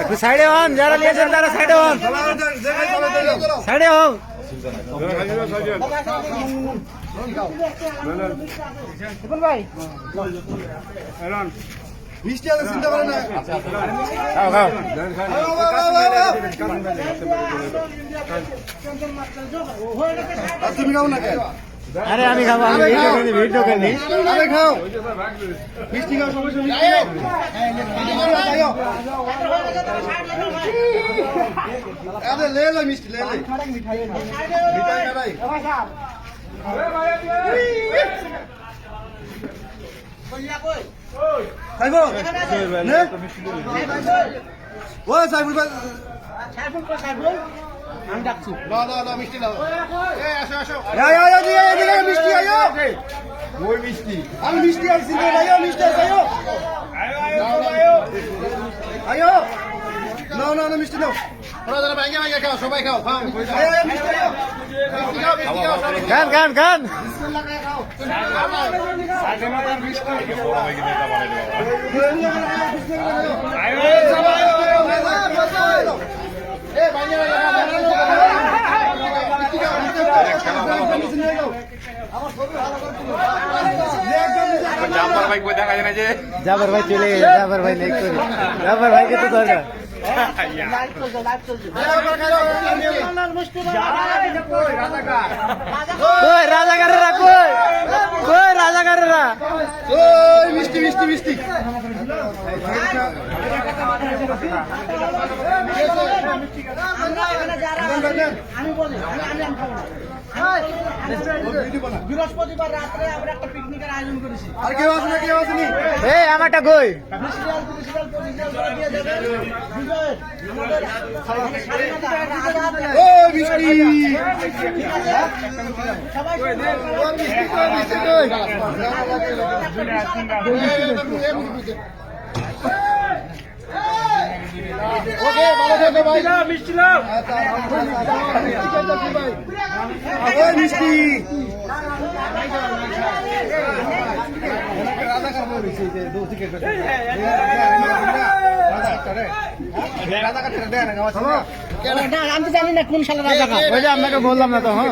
একটু সাইডে হন যারা নিয়েছেন তারা সাইডে হন। সাইডে হন। মিষ্টি আছে চিন্তা করে না খাও খাও তুমি খাও না কেন? আরে আমি খাব আমি ভিডিও করিনি ভিডিও করিনি আরে খাও। মিষ্টি খাও সমস্যা মিষ্টি খাও আরে লে লে মিষ্টি লে লে। মিঠাই খাই খাইবো নে। ও সাইবুল ভাই না না না মিষ্টি আয় মিষ্টি আয়ো ওই মিষ্টি। আমি মিষ্টি আইছি আয়ো মিষ্টি আছে, আয়ো। আয়ো আয়ো না না না মিষ্টি নাও। ওরা যারা খাও সবাই খাও খাও আয়ো আয়ো মিষ্টি গান গান জাফর ভাই চলে গেছে জাফর ভাই নেই করি। জাফর ভাইকে তো দরকার। কই রাজাকারেরা কই কই রাজাকারেরা ওই মিষ্টি মিষ্টি মিষ্টি। বৃহস্পতিবার রাত্রে আমরা একটা পিকনিকের আয়োজন করেছি আর কেউ আছে না কেউ আছে নি এই আমারটা কই? ওকে ভালো থেকো ভাই নাও মিষ্টি। আমি জানি না কোন সালে রাজা ওই যে আপনাকে বললাম না তো হ্যাঁ